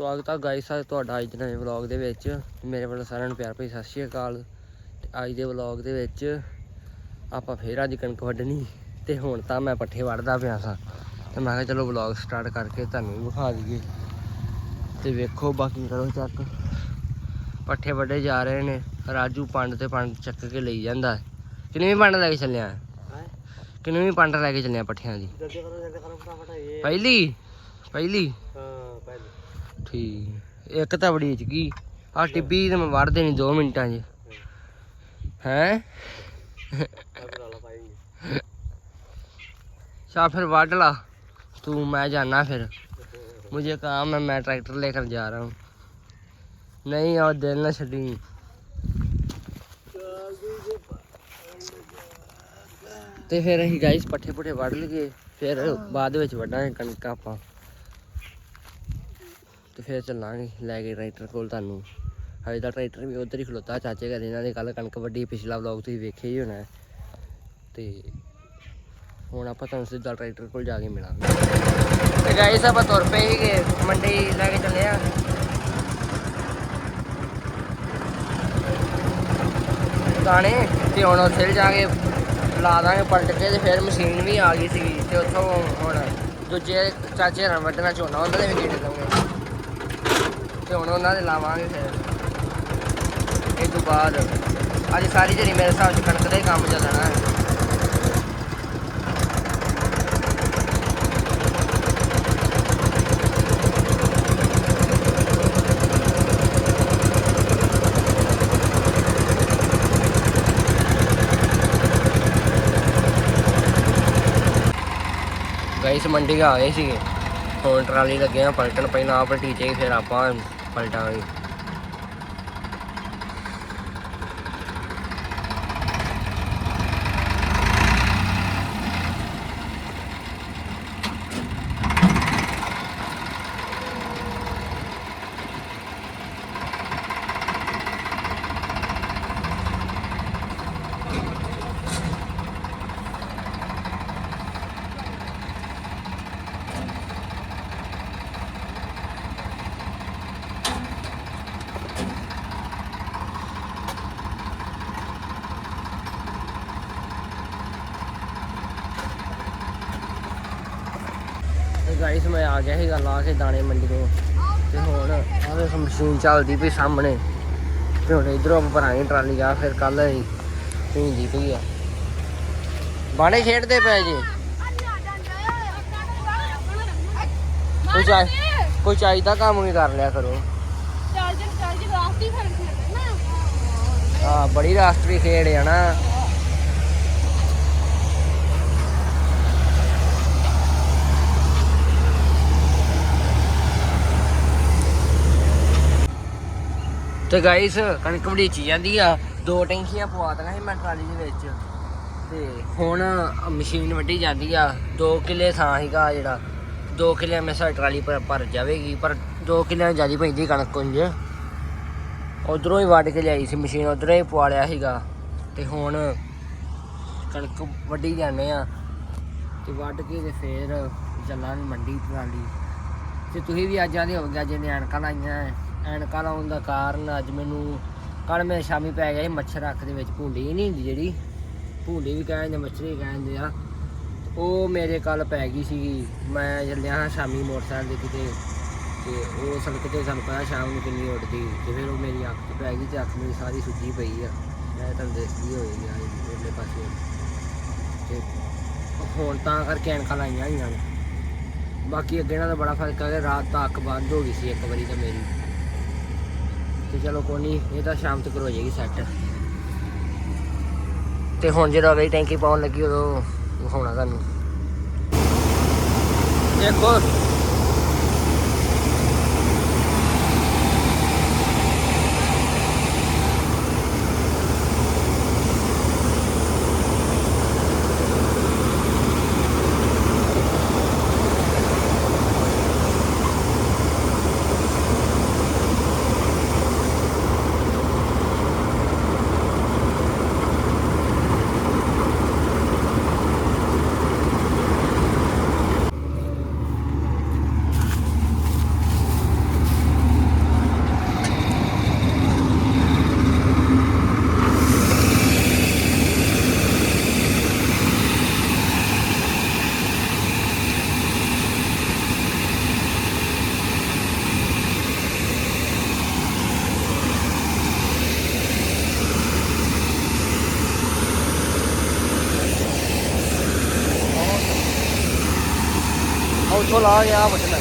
ਸਵਾਗਤ ਆ ਗਾਇਸ ਆ ਤੁਹਾਡਾ ਅੱਜ ਦੇ ਨਵੇਂ ਵਲੌਗ ਦੇ ਵਿੱਚ। ਮੇਰੇ ਵੱਲੋਂ ਸਾਰਿਆਂ ਨੂੰ ਪਿਆਰ ਭਰੀ ਸਤਿ ਸ਼੍ਰੀ ਅਕਾਲ। ਤੇ ਅੱਜ ਦੇ ਵਲੌਗ ਦੇ ਵਿੱਚ ਆਪਾਂ ਫੇਰ ਅੱਜ ਕਣਕ ਵੱਢਣੀ। ਤੇ ਹੁਣ ਤਾਂ ਮੈਂ ਪੱਠੇ ਵੱਢਦਾ ਪਿਆ ਸਾਂ। ਤੇ ਮੈਂ ਕਿਹਾ ਚਲੋ ਵਲੌਗ ਸਟਾਰਟ ਕਰਕੇ ਤੁਹਾਨੂੰ ਵੀ ਵਿਖਾ ਦਈਏ। ਤੇ ਵੇਖੋ ਬਾਕੀ ਕਰੋ ਚੱਕ ਪੱਠੇ ਵੱਢੇ ਜਾ ਰਹੇ ਨੇ। ਰਾਜੂ ਪੰਡ ਤੇ ਪੰਡ ਚੱਕ ਕੇ ਲਈ ਜਾਂਦਾ। ਕਿੰਨੀ ਪੰਡ ਲੈ ਕੇ ਚੱਲਿਆ? ਕਿੰਨੀ ਪੰਡ ਲੈ ਕੇ ਚੱਲਿਆ ਪੱਠਿਆਂ ਦੀ? ਪਹਿਲੀ? ਪਹਿਲੀ? ਹਾਂ ਪਹਿਲੇ। ਠੀਕ ਇੱਕ ਤਾਂ ਬੜੀ ਚ ਗਈ ਆ ਟਿੱਬੀ ਤੇ ਮੈਂ ਵੜ ਦੇਣੀ 2 ਮਿੰਟਾਂ 'ਚ ਹੈ अब डाला पाएंगे ਚਾ ਫਿਰ ਵੱਢ ਲਾ ਤੂੰ ਮੈਂ ਜਾਣਾ ਫਿਰ मुझे काम है मैं ट्रैक्टर लेकर जा रहा हूँ नहीं और दिल ना छड़ी ਤੇ ਫਿਰ ਅਸੀਂ ਗਾਈਸ ਪੱਠੇ ਪੁੱਠੇ ਵੱਢ ਲਈਏ ਫਿਰ ਬਾਅਦ ਵਿੱਚ ਵੱਢਾਂਗੇ ਕਣਕ ਆਪਾਂ ਤੇ ਫਿਰ ਚੱਲਾਂਗੇ ਲੈ ਕੇ ਟਰੈਕਟਰ ਕੋਲ ਤੁਹਾਨੂੰ। ਹਜੇ ਤਾਂ ਟਰੈਕਟਰ ਵੀ ਉਧਰ ਹੀ ਖਲੋਤਾ ਚਾਚੇ ਘਰ, ਇਹਨਾਂ ਦੇ ਕੱਲ ਕਣਕ ਵੱਡੀ ਪਿਛਲਾ ਵਲੌਗ ਤੁਸੀਂ ਵੇਖਿਆ ਹੀ ਹੋਣਾ। ਹੈ। ਤੇ ਹੁਣ ਆਪਾਂ ਤੁਹਾਨੂੰ ਸਿੱਧਾ ਟਰੈਕਟਰ ਕੋਲ ਜਾ ਕੇ ਮਿਲਾਂਗੇ। ਤੇ ਗਾਈਸ ਆਪਾਂ ਤੁਰ ਪਏ ਸੀਗੇ, ਮੰਡੀ ਲੈ ਕੇ ਚੱਲੇ ਆ। ਦਾਣੇ, ਤੇ ਹੁਣ ਉੱਥੇ ਜਾ ਕੇ ਲਾ ਦਾਂਗੇ, ਪਲਟ ਕੇ ਤੇ ਫਿਰ ਮਸ਼ੀਨ ਵੀ ਆ ਗਈ ਸੀਗੀ, ਤੇ ਉੱਥੋਂ ਹੁਣ ਦੂਜੇ ਚਾਚੇ ਨਾਲ ਵੱਢਣਾ ਝੋਨਾ ਉਹਨਾਂ ਦੇ ਵੀ ਗੇੜੇ ਦਵਾਂਗੇ ਤੇ ਹੁਣ ਉਹਨਾਂ ਦੇ ਲਾਵਾਂਗੇ ਫਿਰ। ਇਹ ਤੋਂ ਬਾਅਦ ਅੱਜ ਸਾਰੀ ਜਿਹੜੀ ਮੇਰੇ ਹਿਸਾਬ 'ਚ ਕਣਕ ਦਾ ਹੀ ਕੰਮ ਚੱਲਣਾ ਹੈ। ਗਾਈਸ ਮੰਡੀ ਆ ਗਏ ਸੀਗੇ। ਹੁਣ ਟਰਾਲੀ ਲੱਗੇ ਆ, ਪਲਟਣ, ਪਹਿਲਾਂ ਆਪ ਟੀਚੇ ਫਿਰ ਆਪਾਂ ਪਲਟਾਂਗੇ ਤੇ ਗਾਈਸ ਮੈਂ ਆ ਗਿਆ ਸੀਗਾ ਲਾ ਕੇ ਦਾਣੇ ਮੰਡੀ ਤੋਂ ਤੇ ਹੁਣ ਆਹ ਮਸ਼ੀਨ ਚੱਲਦੀ ਪਈ ਸਾਹਮਣੇ। ਤੇ ਹੁਣ ਇਧਰੋਂ ਆਪਾਂ ਭਰਾਂਗੇ ਟਰਾਲੀ ਆ ਫਿਰ ਕੱਲ ਅਸੀਂ ਭੀਂਦੀ ਪਈ ਆ। ਬਾਣੇ ਖੇਡਦੇ ਪਏ ਜੀ। ਕੋਈ ਚਾਹ ਕੋਈ ਚਾਹੀਦਾ ਕੰਮ ਵੀ ਕਰ ਲਿਆ ਕਰੋ। ਆ ਬੜੀ ਰਾਸ਼ਟਰੀ ਖੇਡ ਆ ਨਾ ਤੇ ਗਾਈਸ ਕਣਕ ਵੜੀਚੀ ਜਾਂਦੀ ਆ। ਦੋ ਟੈਂਕੀਆਂ ਪਵਾ ਦੇਣਾ ਸੀ ਮੈਂ ਟਰਾਲੀ ਦੇ ਵਿੱਚ। ਤੇ ਹੁਣ ਮਸ਼ੀਨ ਵੱਢੀ ਜਾਂਦੀ ਆ। 2 ਕਿੱਲੇ ਥਾਂ ਸੀਗਾ ਜਿਹੜਾ। 2 ਕਿੱਲੇ ਮੈਂ ਸਾਡੀ ਟਰਾਲੀ ਪਰ, ਭਰ ਜਾਵੇਗੀ, ਪਰ 2 ਕਿੱਲਿਆਂ ਜ਼ਿਆਦਾ ਪੈਂਦੀ ਕਣਕ ਕੁੰਜ ਉਧਰੋਂ ਹੀ ਵੱਢ ਕੇ ਲਿਆਈ ਸੀ ਮਸ਼ੀਨ, ਉਧਰੋਂ ਹੀ ਪਵਾ ਲਿਆ ਸੀਗਾ। ਤੇ ਹੁਣ ਕਣਕ ਵੱਢੀ ਜਾਂਦੇ ਆ। ਤੇ ਵੱਢ ਕੇ ਤੇ ਫੇਰ ਚੱਲਾਂਗੇ ਮੰਡੀ ਟਰਾਲੀ। ਤੇ ਤੁਸੀਂ ਵੀ ਅੱਜ ਆਦੇ ਹੋਗੇ ਅੱਜ ਇਹਨੇ ਐਨਕਾਂ ਲਾਈਆਂ ਐ। ਐਨਕਾਂ ਲਾਉਣ ਦਾ ਕਾਰਨ ਅੱਜ ਮੈਨੂੰ ਕੱਲ ਮੈਂ ਸ਼ਾਮੀ ਪੈ ਗਿਆ ਸੀ ਮੱਛਰ ਅੱਖ ਦੇ ਵਿੱਚ, ਭੁੰਡੀ ਨਹੀਂ ਹੁੰਦੀ ਜਿਹੜੀ। ਭੁੰਡੀ ਵੀ ਕਹਿੰਦੇ, ਮੱਛਰੀ ਕਹਿੰਦੇ ਆ। ਉਹ ਮੇਰੇ ਕੱਲ ਪੈ ਗਈ ਸੀਗੀ ਮੈਂ ਚੱਲਿਆ ਹਾਂ ਸ਼ਾਮੀ ਮੋਟਰਸਾਈਕਲ ਦੇ ਕਿਤੇ, ਤੇ ਉਹ ਸੜਕ ਤੇ ਸਾਨੂੰ ਪਤਾ ਸ਼ਾਮ ਨੂੰ ਕਿੰਨੀ ਉੱਡਦੀ। ਤੇ ਫਿਰ ਉਹ ਮੇਰੀ ਅੱਖ 'ਚ ਪੈ ਗਈ ਤੇ ਅੱਖ ਮੇਰੀ ਸਾਰੀ ਸੁੱਜੀ ਪਈ ਆ। ਮੈਂ ਤੁਹਾਨੂੰ ਦੱਸਦੀ ਹੋਈ ਆ ਉਹਦੇ ਪਾਸੇ। ਤੇ ਹੁਣ ਤਾਂ ਕਰਕੇ ਐਨਕਾਂ ਲਾਈਆਂ ਹੋਈਆਂ ਨੇ। ਬਾਕੀ ਅੱਗੇ ਨਾਲ ਤਾਂ ਬੜਾ ਫ਼ਰਕ ਹੈ ਰਾਤ ਤਾਂ ਅੱਖ ਬੰਦ ਹੋ ਗਈ ਸੀ ਇੱਕ ਵਾਰੀ ਤਾਂ ਮੇਰੀ। ਤੇ ਚਲੋ ਕੋਈ ਨਹੀਂ ਇਹ ਤਾਂ ਸ਼ਾਮ ਤੱਕ ਹੋ ਜਾਏਗੀ ਸੈੱਟ ਤੇ ਹੁਣ ਜਦੋਂ ਅਗਲੀ ਟੈਂਕੀ ਪਾਉਣ ਲੱਗੀ ਉਦੋਂ ਵਿਖਾਉਣਾ ਤੁਹਾਨੂੰ। ਦੇਖੋ ਉੱਥੋਂ ਲਾ ਗਿਆ ਵੱਢਣਾ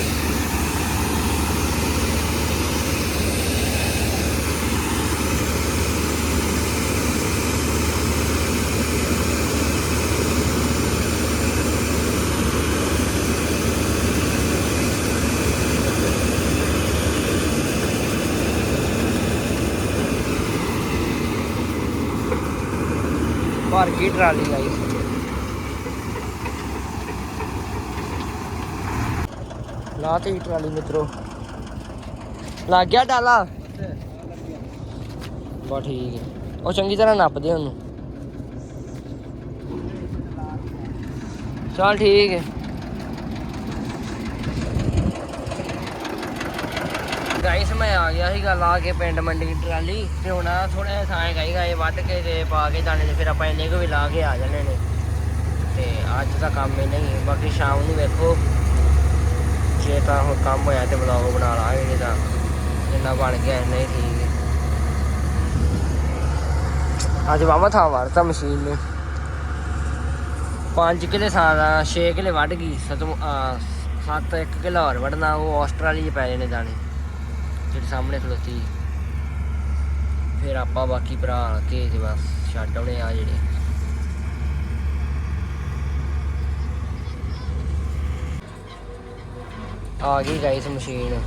ਭਰ ਗਈ ਟਰਾਲੀ ਆਈ ਲਾ ਟਰਾਲੀ ਮਿੱਤਰੋ। ਲੱਗ ਗਿਆ ਡਾਲਾ? ਬਾ ਠੀਕ ਹੈ। ਉਹ ਚੰਗੀ ਤਰ੍ਹਾਂ ਨੱਪਦੇ ਉਹਨੂੰ। ਚਲ ਠੀਕ ਹੈ। ਗਾਇਸ ਮੈਂ ਆ ਗਿਆ ਸੀਗਾ ਲਾ ਕੇ ਪਿੰਡ ਮੰਡੀ ਟਰਾਲੀ ਤੇ ਹੁਣ ਥੋੜਾ ਜਿਹਾ ਥਾਂ ਹੈਗਾ ਇਹ ਵੱਢ ਕੇ ਤੇ ਪਾ ਕੇ ਦਾਣੇ ਤੇ ਫਿਰ ਆਪਾਂ ਇੰਨੇ ਕੁ ਵੀ ਲਾ ਕੇ ਆ ਜਾਣੇ ਨੇ। ਤੇ ਅੱਜ ਦਾ ਕੰਮ ਇਹ ਨਹੀਂ, ਬਾਕੀ ਸ਼ਾਮ ਨੂੰ ਵੇਖੋ। ਜੇ ਤਾਂ ਹੁਣ ਕੰਮ ਹੋਇਆ ਤੇ ਵਲੌਗ ਬਣਾ ਲਾਂਗੇ ਨਹੀਂ ਤਾਂ ਜਿੰਨਾ ਬਣ ਗਿਆ ਇੰਨਾ ਠੀਕ ਅੱਜ ਵਾਵਾ ਥਾਂ ਵਰਤਾ ਮਸ਼ੀਨ ਨੂੰ। 5 ਕਿਲੇ ਥਾਂ ਦਾ 6 ਕਿਲੇ ਵੱਢ ਗਈ ਸਤਮ ਸੱਤ 1 ਕਿਲਾ ਹੋਰ ਵੱਢਣਾ, ਉਹ ਆਸਟ੍ਰੇਲੀਆ 'ਚ ਪੈ ਜਾਣੇ ਦਾਣੇ, ਜਿਹੜੇ ਸਾਹਮਣੇ ਖਲੋਤੀ। ਫਿਰ ਆਪਾਂ ਬਾਕੀ ਭਰਾ ਕੇ ਤੇ ਬਸ ਛੱਡ ਆਉਣੇ ਆ ਜਿਹੜੇ। ਆ ਗਈ ਗਾਈਸ ਮਸ਼ੀਨ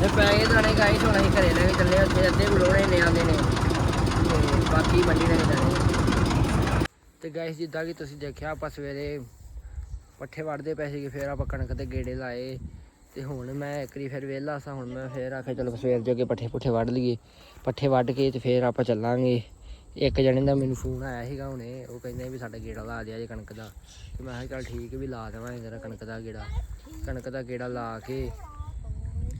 ਤੇ ਪੈ ਗਏ ਦਾਣੇ ਗਾਈਸ ਹੁਣ ਅਸੀਂ ਘਰੇ ਲੈ ਕੇ ਚੱਲੇ ਉੱਥੇ ਅੱਧੇ ਬਲੋੜੇ ਨੇ, ਆਉਂਦੇ ਨੇ। ਤੇ ਬਾਕੀ ਮੰਡੀ ਲੈ ਕੇ ਜਾਣੇ ਤੇ ਗਾਈਸ ਜਿੱਦਾਂ ਕਿ ਤੁਸੀਂ ਦੇਖਿਆ, ਆਪਾਂ ਸਵੇਰੇ ਪੱਠੇ ਵੜਦੇ ਪਏ ਸੀਗੇ, ਫਿਰ ਆਪਾਂ ਕਣਕ ਦੇ ਗੇੜੇ ਲਾਏ। ਤੇ ਹੁਣ ਮੈਂ ਇੱਕ ਫਿਰ ਵਿਹਲਾ ਸਾਂ, ਹੁਣ ਮੈਂ ਫਿਰ ਆਖਿਆ, ਚਲੋ ਸਵੇਰ ਜੋਗੇ ਪੱਠੇ ਪੁੱਠੇ ਵੱਢ ਲਈਏ। ਪੱਠੇ ਵੱਢ ਕੇ ਤੇ ਫੇਰ ਆਪਾਂ ਚੱਲਾਂਗੇ। ਇੱਕ ਜਣੇ ਦਾ ਮੈਨੂੰ ਫੋਨ ਆਇਆ ਸੀਗਾ ਹੁਣੇ, ਉਹ ਕਹਿੰਦੇ ਵੀ ਸਾਡਾ ਗੇੜਾ ਲਾ ਦਿਆ ਜੇ ਕਣਕ ਦਾ। ਤੇ ਮੈਂ ਕਿਹਾ ਚੱਲ ਠੀਕ, ਵੀ ਲਾ ਦੇਵਾਂ ਜਰਾ ਕਣਕ ਦਾ ਗੇੜਾ। ਕਣਕ ਦਾ ਗੇੜਾ ਲਾ ਕੇ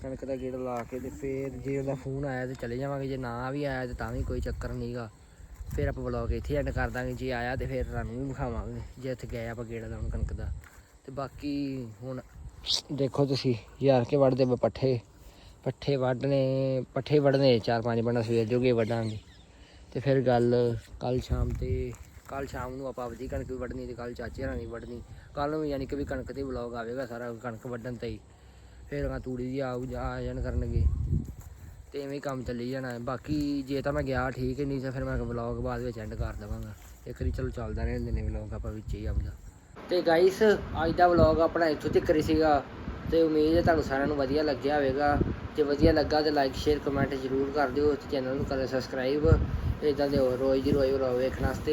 ਕਣਕ ਦਾ ਗੇੜਾ ਲਾ ਕੇ ਤੇ ਫੇਰ ਜੇ ਉਹਦਾ ਫੋਨ ਆਇਆ ਤੇ ਚਲੇ ਜਾਵਾਂਗੇ, ਜੇ ਨਾ ਵੀ ਆਇਆ ਤੇ ਤਾਂ ਵੀ ਕੋਈ ਚੱਕਰ ਨਹੀਂਗਾ ਫਿਰ ਆਪਾਂ ਵਲੌਗ ਇੱਥੇ ਐਂਡ ਕਰ ਦਾਂਗੇ, ਜੇ ਆਇਆ ਤੇ ਫਿਰ ਤੁਹਾਨੂੰ ਵੀ ਵਿਖਾਵਾਂਗੇ, ਜੇ ਇੱਥੇ ਗਏ ਆਪਾਂ ਗੇੜਾ ਲਾਉਣ ਕਣਕ ਦਾ। ਤੇ ਬਾਕੀ ਹੁਣ ਦੇਖੋ ਤੁਸੀਂ ਯਾਰ ਕੇ ਵੱਢਦੇ ਪਏ ਪੱਠੇ। ਪੱਠੇ ਵੱਢਣੇ ਪੱਠੇ ਵੱਢਣੇ, ਚਾਰ ਪੰਜ ਬੰਦਾ ਸਵੇਰ ਜੋਗੇ ਵੱਢਾਂਗੇ। ਤੇ ਫਿਰ ਗੱਲ ਕੱਲ ਸ਼ਾਮ ਤੇ ਕੱਲ ਸ਼ਾਮ ਨੂੰ ਆਪਾਂ ਆਪਦੀ ਕਣਕ ਵੀ ਵੱਢਣੀ ਤੇ ਕੱਲ ਚਾਚੇ ਹਰਾਂ ਦੀ ਵੱਢਣੀ। ਕੱਲ ਨੂੰ ਯਾਨੀ ਕਿ ਵੀ ਕਣਕ ਤੇ ਵਲੌਗ ਆਵੇਗਾ ਸਾਰਾ ਕਣਕ ਵੱਢਣ ਤੇ ਹੀ। ਫਿਰ ਆ ਤੂੜੀ ਦੀ ਆਉ ਆ ਜਾਣ ਕਰਨਗੇ। ਤੇ ਐਵੇਂ ਕੰਮ ਚੱਲੀ ਜਾਣਾ। ਬਾਕੀ ਜੇ ਤਾਂ ਮੈਂ ਗਿਆ, ਠੀਕ ਨਹੀਂ ਤਾਂ ਫਿਰ ਮੈਂ ਵਲੌਗ ਬਾਅਦ ਵਿੱਚ ਐਂਡ ਕਰ ਦੇਵਾਂਗਾ। ਇੱਕ ਵਾਰੀ ਚਲੋ ਚੱਲਦਾ ਰਹਿੰਦੇ ਨੇ ਵਲੌਗ ਆਪਾਂ ਵਿੱਚ ਹੀ ਆਪਦਾ। ਤੇ ਗਾਈਸ ਅੱਜ ਦਾ ਵਲੌਗ ਆਪਣਾ ਇੱਥੋਂ ਤੱਕ ਹੀ ਸੀਗਾ। ਤੇ ਉਮੀਦ ਹੈ ਤੁਹਾਨੂੰ ਸਾਰਿਆਂ ਨੂੰ ਵਧੀਆ ਲੱਗਿਆ ਹੋਵੇਗਾ। ਜੇ ਵਧੀਆ ਲੱਗਾ ਤੇ ਲਾਈਕ ਸ਼ੇਅਰ ਕਮੈਂਟ ਜ਼ਰੂਰ ਕਰ ਦਿਓ। ਤੇ ਚੈਨਲ ਨੂੰ ਕਰੋ ਸਬਸਕ੍ਰਾਈਬ ਇਦਾਂ ਦੇ ਹੋਰ ਰੋਜ਼ ਦੀ ਰੋਜ਼ ਵਲੌਗ ਵੇਖਣ ਵਾਸਤੇ।